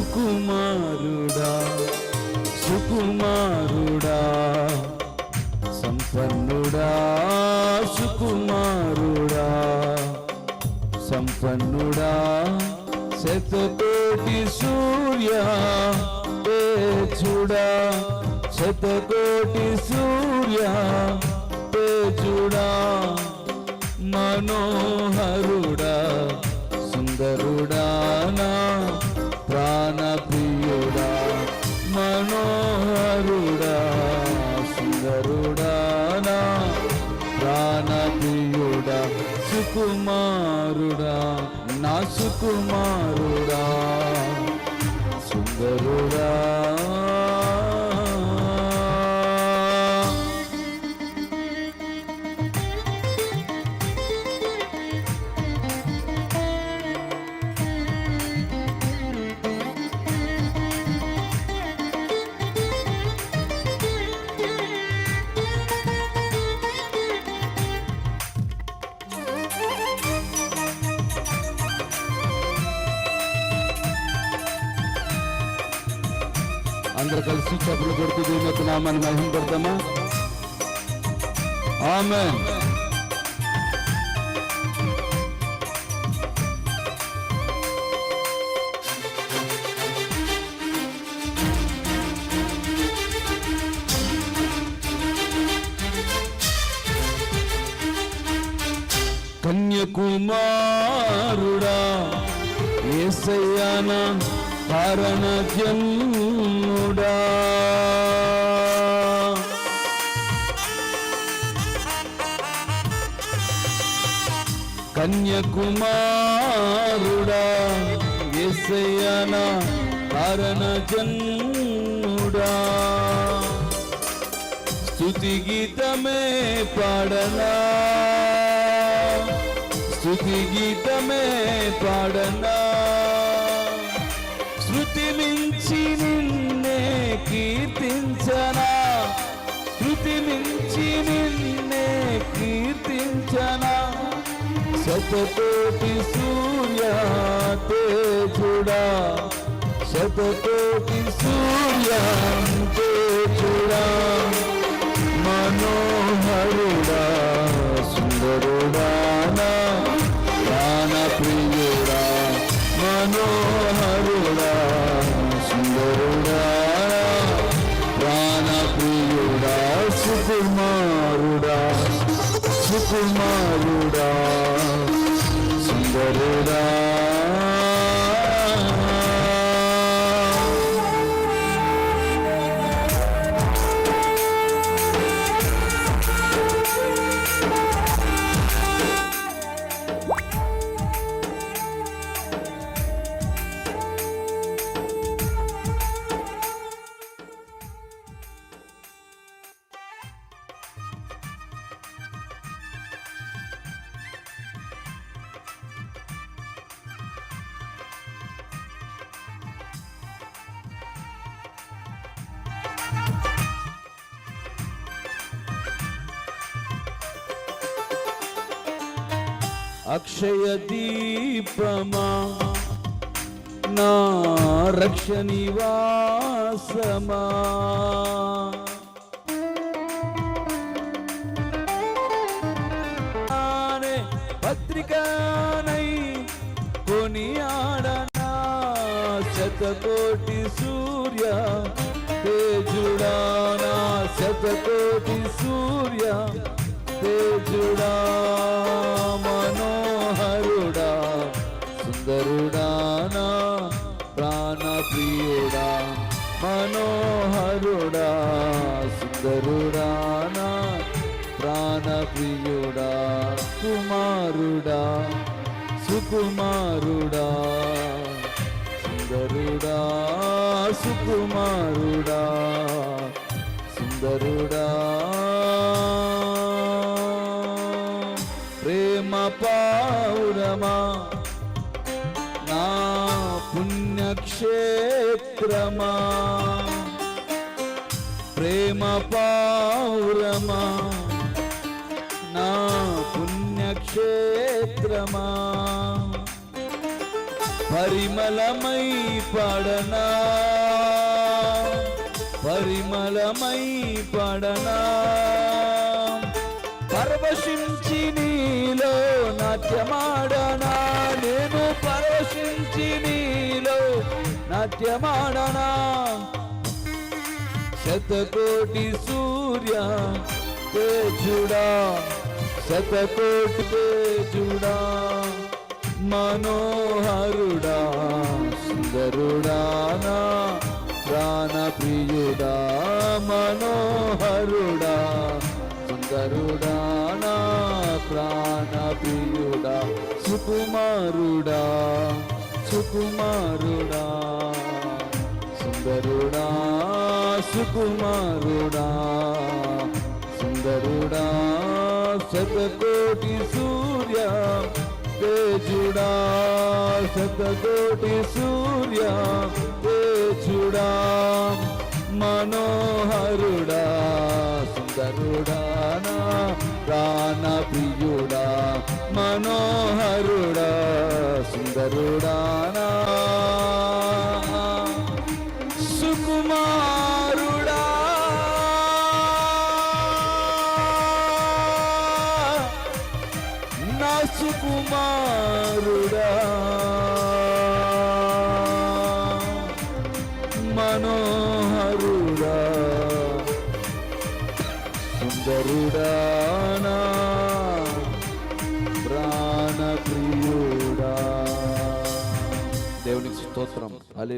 సుకుమారుడా సుకుమారుడా సంపన్నుడా సుకుమారుడా సంపన్నుడా శతకోటి సూర్య చూడా శతకోటి సూర్య సుకుమారుడా నా సుకుమారుడా సుందరుడా. అందరు కలిసి చెప్పులు కొడుతూ దీనికి నామాన్ని మహిమ పెడతామా ఆమె కన్యకుమారుడా ఏసయ్యాన కారణ కన్యకుమారుడా ఏసయ్యాన కారణ జన్ముడా స్తుతి గీతమే పాడనా. స్థుతి గీతమే పాడనా. మించి నిన్నే కీర్తించనా? శృతి మించి నిన్నే కీర్తించనా? శతకోటి సూర్య తేజుడా శతకోటి సూర్య తేజుడా అక్షయ దీపమా నా రక్ష నివాసమా ఆనే పత్రికానై కొనియాడనా శతకోటి సూర్య తేజుడానా శతకోటి సూర్య తేజుడా. సుందరుడానా ప్రాణప్రియుడా మనోహరుడా సుందరుడానా ప్రాణప్రియుడా కుమారుడా సుకుమారుడా సుందరుడా సుకుమారుడా సుందరుడా. ప్రేమ పావురమా పుణ్యక్షేత్రమా? ప్రేమ పౌరమా నా పుణ్యక్షేత్రమా? పరిమళమై పడనా? పరిమళమై పడనా? పరవశించి నీలో నాట్యమాడనా? నేను పరోషించి నీలో నాట్యమాడనా? శతకోటి సూర్య తేజుడా శతకోటి తేజుడా మనోహరుడా సుందరుడా నా ప్రాణ ప్రియుడా మనోహరుడా. సుకుమారుడా సుకుమారుడా సుందరుడా సుకుమారుడా సుందరుడా శతకోటి సూర్య తేజుడా శతకోటి సూర్య తేజుడా మనోహరుడా సుందరుడా నా ప్రాణ ప్రియ. మనోహరుడా సుందరుడా సుకుమారుడా. నా సుకుమారుడా. మనోహరుడా సుందరుడా. స్తోత్రం. హల్లెలూయా.